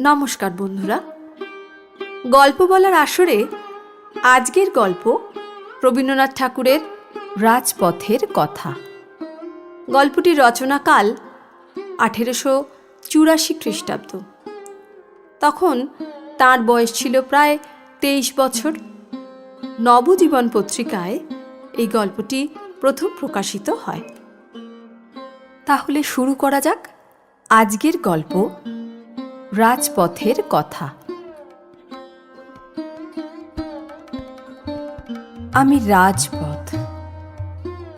নমস্কার বন্ধুরা। গল্প বলার আসরে আজকের গল্প রবীন্দ্রনাথ ঠাকুরের রাজপথের কথা। গল্পটির রচনাকাল আঠেরোশো চুরাশি খ্রিস্টাব্দ। তখন তার বয়স ছিল প্রায় তেইশ বছর। নবজীবন পত্রিকায় এই গল্পটি প্রথম প্রকাশিত হয়। তাহলে শুরু করা যাক আজকের গল্প রাজপথের কথা। আমি রাজপথ।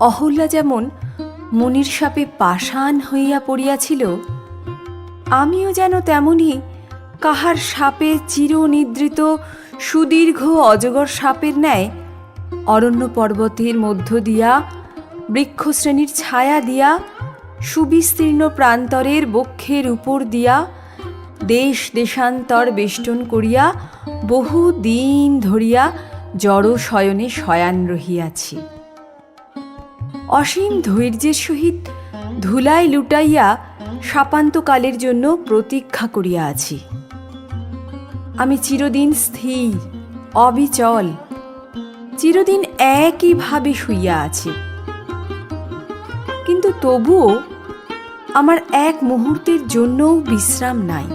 অহল্যা যেমন মনির সাপে পাষাণ হইয়া পড়িয়াছিল, আমিও যেন তেমনি কাহার সাপে চিরনিদ্রিত সুদীর্ঘ অজগর সাপের ন্যায় অরণ্য পর্বতের মধ্য দিয়া বৃক্ষশ্রেণীর ছায়া দিয়া সুবিস্তীর্ণ প্রান্তরের বক্ষের উপর দিয়া দেশ দেশান্তর বেষ্টন করিয়া বহু দিন ধরিয়া জড় শয়নে শয়ান রহিয়াছি। অসীম ধৈর্যের সহিত ধুলায় লুটাইয়া সাপান্তকালের জন্য প্রতীক্ষা করিয়া আছি আমি চিরদিন স্থির, অবিচল, চিরদিন একইভাবে শুইয়া আছি। তবুও আমার এক মুহূর্তের জন্যও বিশ্রাম নাই।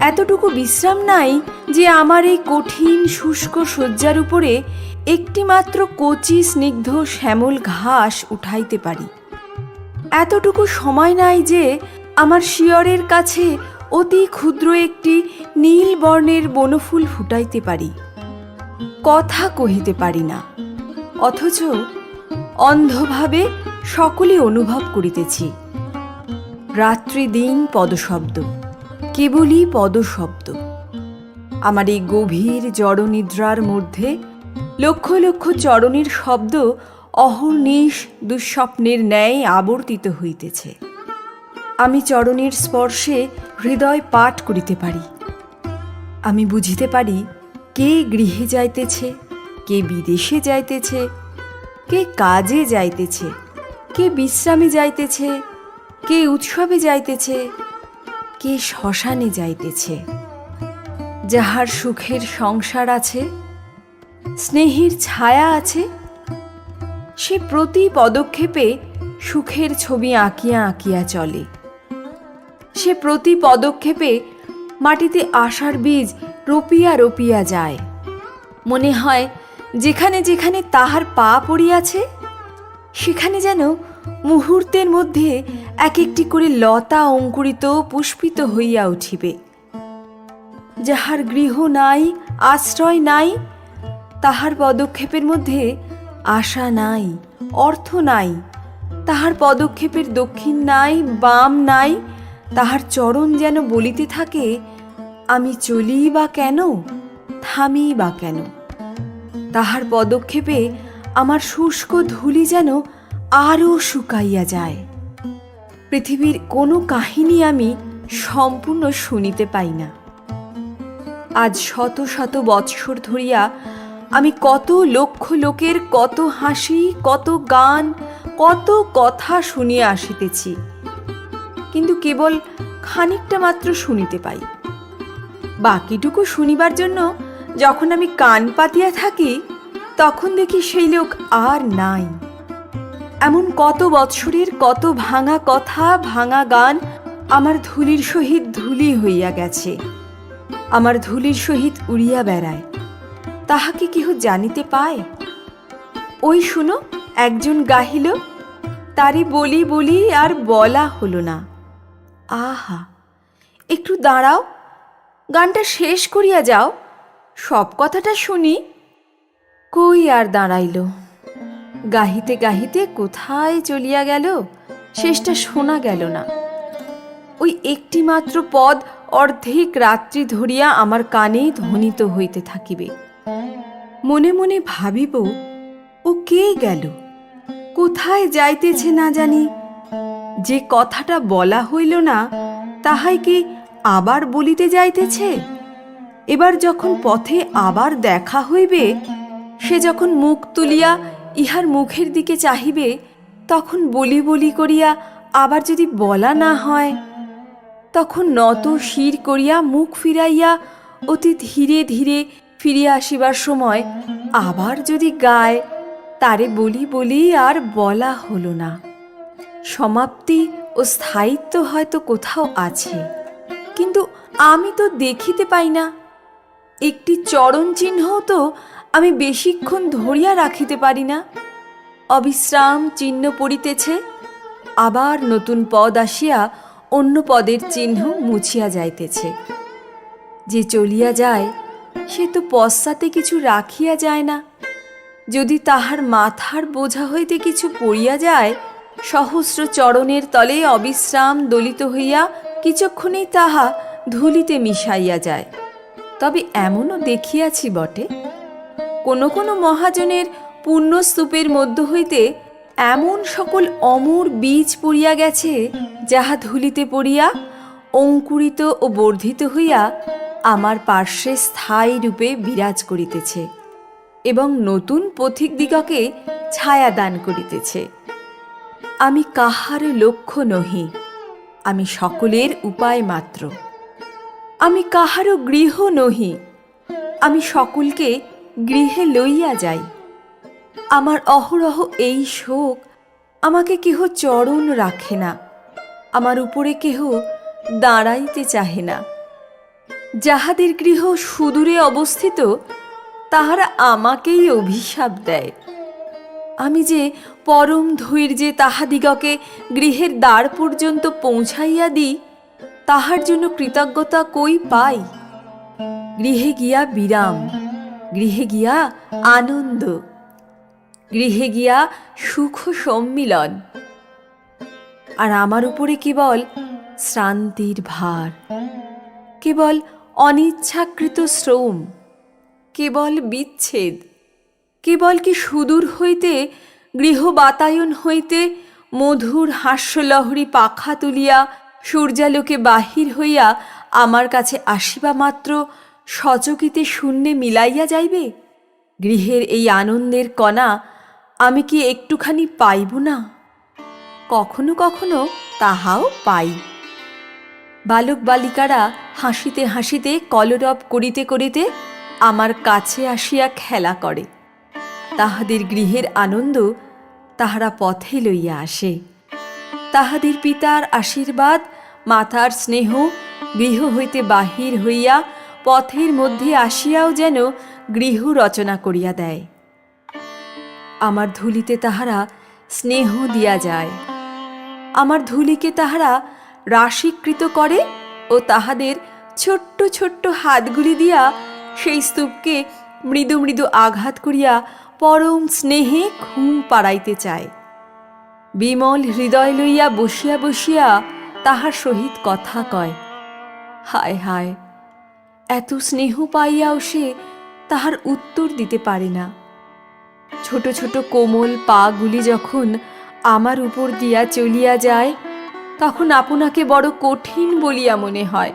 এতটুকু বিশ্রাম নাই যে আমার এই কঠিন শুষ্ক শয্যার উপরে একটিমাত্র কচি স্নিগ্ধ শ্যামল ঘাস উঠাইতে পারি। এতটুকু সময় নাই যে আমার শিয়রের কাছে অতি ক্ষুদ্র একটি নীল বর্ণের বনফুল ফুটাইতে পারি। কথা কহিতে পারি না, অথচ অন্ধভাবে সকলে অনুভব করিতেছি। রাত্রি দিন পদশব্দ, কেবলই পদশব্দ। আমার এই গভীর জড়নিদ্রার মধ্যে লক্ষ লক্ষ চরণের শব্দ অহর্নিশ দুঃস্বপ্নের ন্যায় আবর্তিত হইতেছে। আমি চরণের স্পর্শে হৃদয় পাঠ করিতে পারি। আমি বুঝিতে পারি, কে গৃহে যাইতেছে, কে বিদেশে যাইতেছে, কে কাজে যাইতেছে কে বিশ্রামে যাইতেছে? কে উৎসবে যাইতেছে? কে শ্মশানে যাইতেছে? যাহার সুখের সংসার আছে, স্নেহের ছায়া আছে, সে প্রতি পদক্ষেপে সুখের ছবি আঁকিয়া আঁকিয়া চলে। সে প্রতি পদক্ষেপে মাটিতে আশার বীজ রোপিয়া রোপিয়া যায়। মনে হয় যেখানে যেখানে তাহার পা পড়িয়াছে, সেখানে যেন মুহূর্তের মধ্যে এক একটি করে লতা অঙ্কুরিত পুষ্পিত হইয়া উঠিবে। যাহার গৃহ নাই, আশ্রয় নাই, তাহার পদক্ষেপের মধ্যে আশা নাই, অর্থ নাই, তাহার পদক্ষেপের দক্ষিণ নাই, বাম নাই, তাহার চরণ যেন বলিতে থাকে, আমি চলি বা কেন, থামি বা কেন? তাহার পদক্ষেপে আমার শুষ্ক ধুলি যেন আরও শুকাইয়া যায়। পৃথিবীর কোনো কাহিনী আমি সম্পূর্ণ শুনিতে পাই না। আজ শত শত বৎসর ধরিয়া আমি কত লক্ষ লোকের কত হাসি, কত গান, কত কথা শুনিয়া আসিতেছি। কিন্তু কেবল খানিকটা মাত্র শুনিতে পাই। বাকিটুকু শুনিবার জন্য যখন আমি কান পাতিয়া থাকি, তখন দেখি সেই লোক আর নাই। এমন কত বৎসরের, কত ভাঙা কথা, ভাঙা গান আমার ধুলির সহিত ধুলি হইয়া গেছে। আমার ধুলির সহিত উড়িয়া বেড়ায়। তাহাকে কেহ জানিতে পায়? ওই শুনো, একজন গাহিল, তারে বলি বলি আর বলা হলো না। আহা, একটু দাঁড়াও, গানটা শেষ করিয়া যাও, সব কথাটা শুনি। কই আর দাঁড়াইল? গাহিতে গাহিতে কোথায় চলিয়া গেল, শেষটা শোনা গেল না। ওই একটি মাত্র পদ অর্ধেক রাত্রি ধরিয়া আমার কানে ধ্বনিত হইতে থাকিবে। মনে মনে ভাবিব, ও কে গেল? কোথায় যাইতেছে না জানি। যে কথাটা বলা হইল না, তাহাই কি আবার বলিতে যাইতেছে? এবার যখন পথে আবার দেখা হইবে, সে যখন মুখ তুলিয়া ইহার মুখের দিকে চাহিবে, তখন বলি বলি করিয়া আবার যদি বলা না হয়, তখন নত শির করিয়া মুখ ফিরাইয়া অতি ধীরে ধীরে ফিরিয়া আসিবার সময় আবার যদি গায়, তারে বলি বলি আর বলা হলো না। সমাপ্তি ও স্থায়িত্ব হয়তো কোথাও আছে, কিন্তু আমি তো দেখিতে পাই না। একটি চরণ চিহ্ন তো আমি বেশিক্ষণ ধরিয়া রাখিতে পারি না। অবিশ্রাম চিহ্ন পড়িতেছে, আবার নতুন পদ আসিয়া অন্য পদের চিহ্ন মুছিয়া যাইতেছে। যে চলিয়া যায়, সে তো পশ্চাতে কিছু রাখিয়া যায় না। যদি তাহার মাথার বোঝা হইতে কিছু পড়িয়া যায়, সহস্র চরণের তলে অবিশ্রাম দলিত হইয়া কিছুক্ষণেই তাহা ধুলিতে মিশাইয়া যায়। তবে এমনও দেখিয়াছি বটে কোনো কোনো মহাজনের পুণ্যস্তূপের মধ্য হইতে এমন সকল অমর বীজ পড়িয়া গেছে, যাহা ধুলিতে পড়িয়া অঙ্কুরিত ও বর্ধিত হইয়া আমার পার্শ্বে স্থায়ী রূপে বিরাজ করিতেছে এবং নতুন পথিক পথিকদিগকে ছায়া দান করিতেছে। আমি কাহার লক্ষ্য নহি, আমি সকলের উপায় মাত্র। আমি কাহারও গৃহ নহি, আমি সকলকে গৃহে লইয়া যাই। আমার অহরহ এই শোক আমাকে কেহ চরণ রাখে না। আমার উপরে কেহ দাঁড়াইতে চাহে না। যাহাদের গৃহ সুদূরে অবস্থিত, তাহারা আমাকেই অভিশাপ দেয়। আমি যে পরম ধৈর্যে তাহাদিগকে গৃহের দ্বার পর্যন্ত পৌঁছাইয়া দিই, তাহার জন্য কৃতজ্ঞতা কই পাই? গৃহে গিয়া বিরাম। গৃহে গিয়া আনন্দ, গৃহে গিয়া সুখ সম্মিলন। আর আমার উপরে কেবল শ্রান্তির ভার, কেবল অনিচ্ছাকৃত শ্রম, কেবল বিচ্ছেদ, কেবল কি সুদূর হইতে, গৃহ বাতায়ন হইতে মধুর হাস্যলহরী পাখা তুলিয়া সূর্যালোকে বাহির হইয়া আমার কাছে আসিবা মাত্র সচকিতে শূন্যে মিলাইয়া যাইবে? গৃহের এই আনন্দের কণা আমি কি একটুখানি পাইব না? কখনো কখনো তাহাও পাই। বালক বালিকারা হাসিতে হাসিতে, কলরব করিতে করিতে আমার কাছে আসিয়া খেলা করে। তাহাদের গৃহের আনন্দ তাহারা পথে লইয়া আসে। তাহাদের পিতার আশীর্বাদ, মাতার স্নেহ, গৃহ হইতে বাহির হইয়া পথের মধ্যে আসিয়াও যেন গৃহ রচনা করিয়া দেয়। আমার ধুলিতে তাহারা স্নেহ দিয়া যায়। আমার ধুলিকে তাহারা রাশিকৃত করে ও তাহাদের ছোট্ট ছোট্ট হাতগুলি দিয়া সেই স্তূপকে মৃদু মৃদু আঘাত করিয়া পরম স্নেহে ঘুম পাড়াইতে চায়। বিমল হৃদয় লইয়া বসিয়া বসিয়া তাহার সহিত কথা কয়। হায় হায়! এত স্নেহ পাইয়াও সে তাহার উত্তর দিতে পারে না। ছোট ছোট কোমল পাগুলি যখন আমার উপর দিয়া চলিয়া যায়, তখন আপনাকে বড় কঠিন বলিয়া মনে হয়।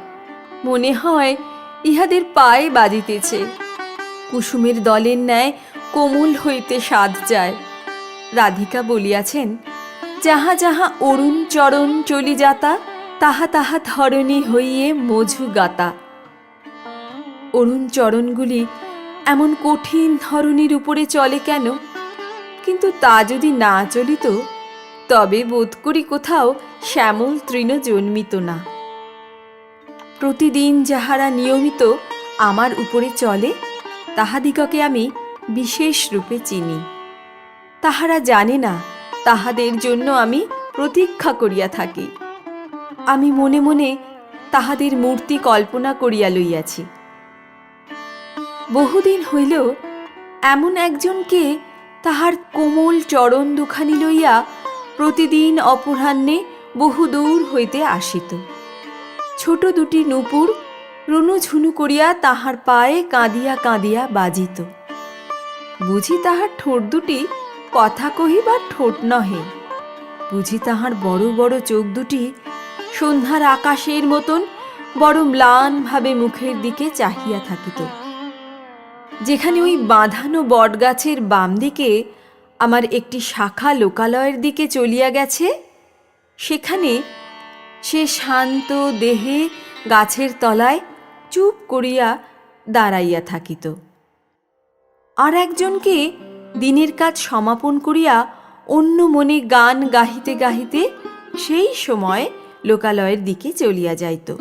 মনে হয় ইহাদের পায়ে বাজিতেছে। কুসুমের দলের ন্যায় কোমল হইতে সাধ যায় রাধিকা বলিয়াছেন, যাহা যাহা অরুণ চরণ চলি যাতা তাহা তাহা ধরণী হইয়ে মধু গাতা অরুণ চরণগুলি এমন কঠিন ধরনের উপরে চলে কেন? কিন্তু তা যদি না চলিত, তবে বোধ করি কোথাও শ্যামল তৃণ জন্মিত না। প্রতিদিন যাহারা নিয়মিত আমার উপরে চলে, তাহাদিগকে আমি বিশেষ রূপে চিনি। তাহারা জানে না, তাহাদের জন্য আমি প্রতীক্ষা করিয়া থাকি। আমি মনে মনে তাহাদের মূর্তি কল্পনা করিয়া লইয়াছি। বহুদিন হইল, এমন একজনকে তাহার কোমল চরণ দুখানি লইয়া প্রতিদিন অপরাহ্নে বহুদূর হইতে আসিত। ছোট দুটি নূপুর রুনুঝুনু করিয়া তাহার পায়ে কাঁদিয়া কাঁদিয়া বাজিত। বুঝি তাহার ঠোঁট দুটি কথা কহিবার ঠোঁট নহে। বুঝি তাহার বড় বড় চোখ দুটি সন্ধ্যার আকাশের মতন বড় ম্লানভাবে মুখের দিকে চাহিয়া থাকিত। যেখানে ওই বাঁধানো বটগাছের বাম দিকে আমার একটি শাখা লোকালয়ের দিকে চলিয়া গেছে, সেখানে সে শান্ত দেহে গাছের তলায় চুপ করিয়া দাঁড়াইয়া থাকিত। আর একজনকে দিনের কাজ সমাপন করিয়া অন্য মনে গান গাহিতে গাহিতে সেই সময় লোকালয়ের দিকে চলিয়া যাইত।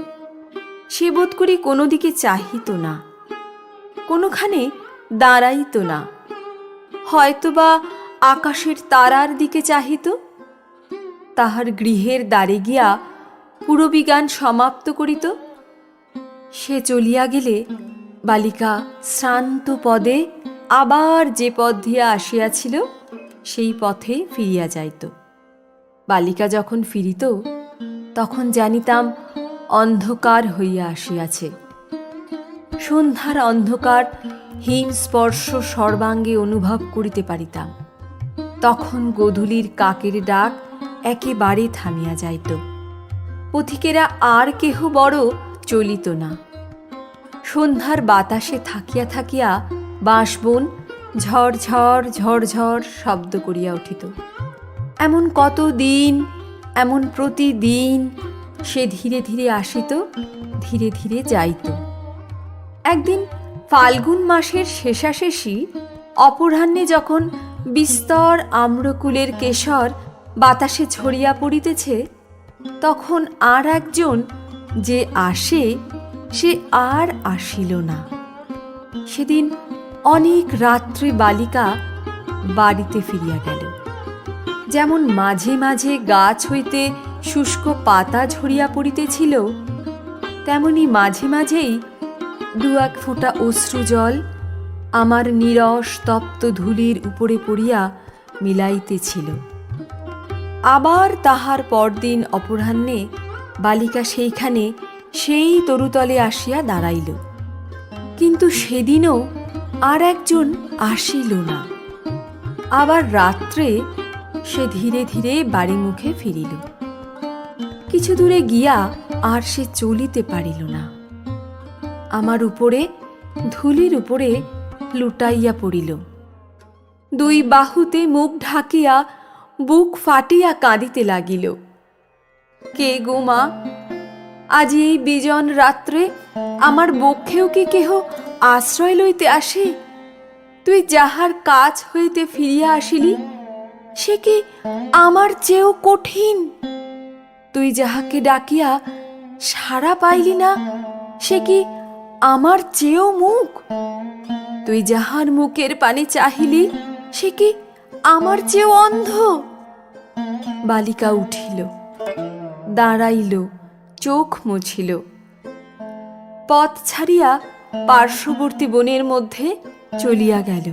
সে বোধ করি কোনো দিকে চাহিত না। কোনোখানে দাঁড়াইত না। হয়তোবা আকাশের তারার দিকে চাহিত? তাহার গৃহের দ্বারে গিয়া পুরবী গান সমাপ্ত করিত? সে চলিয়া গেলে বালিকা শ্রান্ত পদে আবার যে পথ দিয়া আসিয়াছিল, সেই পথে ফিরিয়া যাইত। বালিকা যখন ফিরিত, তখন জানিতাম অন্ধকার হইয়া আসিয়াছে। সন্ধ্যার অন্ধকার হিম স্পর্শ সর্বাঙ্গে অনুভব করিতে পারিতাম। তখন গোধূলির কাকের ডাক একেবারে থামিয়া যাইত। পথিকেরা আর কেহ বড় চলিত না। সন্ধ্যার বাতাসে থাকিয়া থাকিয়া বাঁশবন ঝড় ঝড় ঝড় ঝড় শব্দ করিয়া উঠিত। এমন কত দিন, এমন প্রতিদিন সে ধীরে ধীরে আসিত, ধীরে ধীরে যাইত। একদিন ফাল্গুন মাসের শেষাশেষি অপরাহ্নে যখন বিস্তর আম্রকুলের কেশর বাতাসে ছড়িয়া পড়িতেছে, তখন আর একজন যে আসে, সে আর আসিল না। সেদিন অনেক রাত্রে বালিকা বাড়িতে ফিরিয়া গেল। যেমন মাঝে মাঝে গাছ হইতে শুষ্ক পাতা ঝরিয়া পড়িতেছিল, তেমনি মাঝে মাঝেই দু এক ফোঁটা অশ্রু জল আমার নিরস তপ্ত ধূলির উপরে পড়িয়া মিলাইতেছিল। আবার তাহার পরদিন অপরাহ্নে বালিকা সেইখানে সেই তরুতলে আসিয়া দাঁড়াইল। কিন্তু সেদিনও আর একজন আসিল না। আবার রাত্রে সে ধীরে ধীরে বাড়ি মুখে ফিরিল। কিছু দূরে গিয়া আর সে চলিতে পারিল না। আমার উপরে, ধুলির উপরে লুটাইয়া পড়িল। দুই বাহুতে মুখ ঢাকিয়া, বুক ফাটিয়া কাঁদিতে লাগিল। কে গো মা, আজি এই বিজন রাত্রে আমার বক্ষেও কি কেহ আশ্রয় লইতে আসে? তুই যাহার কাজ হইতে ফিরিয়া আসিলি, সে কি আমার চেয়েও কঠিন? তুই যাহাকে ডাকিয়া সাড়া পাইলি না, সে কি আমার চেয়েও মুখ। তুই যাহার মুখের পানে চাহিলি, সে কি আমার চেয়েও অন্ধ? বালিকা উঠিল, দাঁড়াইল, চোখ মুছিল। পথ ছাড়িয়া পার্শ্ববর্তী বনের মধ্যে চলিয়া গেল।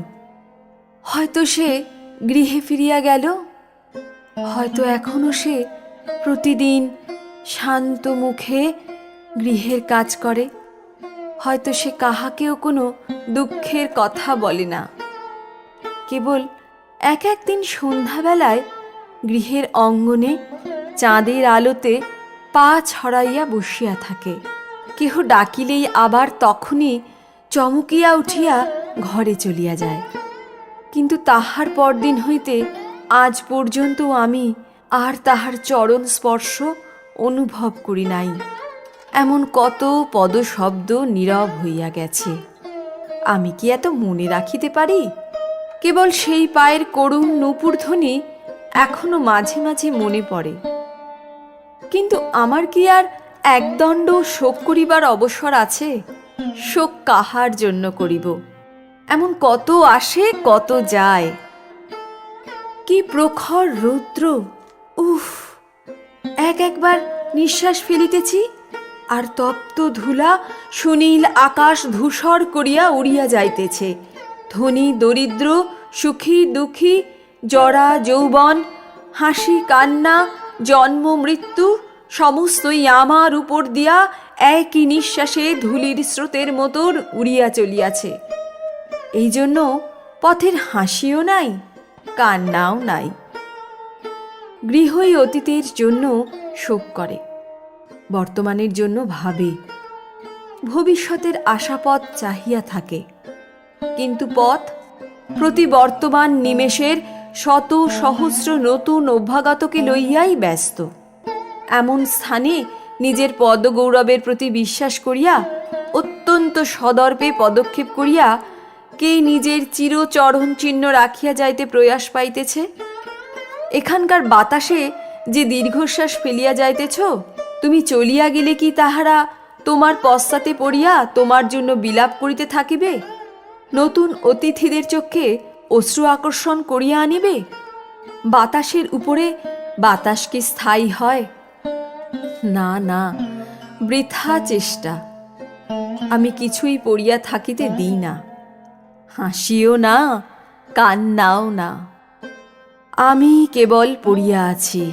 হয়তো সে গৃহে ফিরিয়া গেল, হয়তো এখনও সে প্রতিদিন শান্ত মুখে গৃহের কাজ করে। হয়তো সে কাহাকেও কোনো দুঃখের কথা বলে না। কেবল এক একদিন সন্ধ্যাবেলায় গৃহের অঙ্গনে চাঁদের আলোতে পা ছড়াইয়া বসিয়া থাকে। কেহ ডাকিলেই আবার তখনই চমকিয়া উঠিয়া ঘরে চলিয়া যায়। কিন্তু তাহার পরদিন হইতে আজ পর্যন্ত আমি আর তাহার চরণ স্পর্শ অনুভব করি নাই। এমন কত পদশব্দ নীরব হইয়া গেছে। আমি কি এত মনে রাখিতে পারি? কেবল সেই পায়ের করুণ নূপুরধ্বনি এখনও মাঝে মাঝে মনে পড়ে। কিন্তু আমার কি আর একদণ্ড শোক করিবার অবসর আছে? শোক কাহার জন্য করিব? এমন কত আসে, কত যায়। কি প্রখর রৌদ্র, উফ! এক একবার নিঃশ্বাস ফেলিতেছি আর তপ্ত ধুলা সুনীল আকাশ ধূসর করিয়া উড়িয়া যাইতেছে। ধনী, দরিদ্র, সুখী, দুঃখী, জরা, যৌবন, হাসি, কান্না, জন্ম, মৃত্যু, সমস্তই আমার উপর দিয়া একই নিঃশ্বাসে ধুলির স্রোতের মতোর উড়িয়া চলিয়াছে। এই জন্য পথের হাসিও নাই, কান্নাও নাই। গৃহই অতীতের জন্য শোক করে। বর্তমানের জন্য ভাবে। ভবিষ্যতের আশাপথ চাহিয়া থাকে। কিন্তু পথ প্রতি বর্তমান নিমেষের শত সহস্র নতুন অভ্যাগতকে লইয়াই ব্যস্ত। এমন স্থানে নিজের পদগৌরবের প্রতি বিশ্বাস করিয়া, অত্যন্ত সদর্পে পদক্ষেপ করিয়া, কে নিজের চিরচরণ চিহ্ন রাখিয়া যাইতে প্রয়াস পাইতেছে? এখানকার বাতাসে যে দীর্ঘশ্বাস ফেলিয়া যাইতেছ তুমি চলিয়া গেলে কি তাহারা তোমার পশ্চাতে পড়িয়া তোমার জন্য বিলাপ করিতে থাকিবে? নতুন অতিথিদের চোখে অশ্রু আকর্ষণ করিয়া আনিবে? বাতাসের উপরে বাতাস কি স্থায়ী হয়? না না, বৃথা চেষ্টা। আমি কিছুই পড়িয়া থাকিতে দিই না। হাসিও না, কান্নাও না। আমি কেবল পড়িয়া আছি।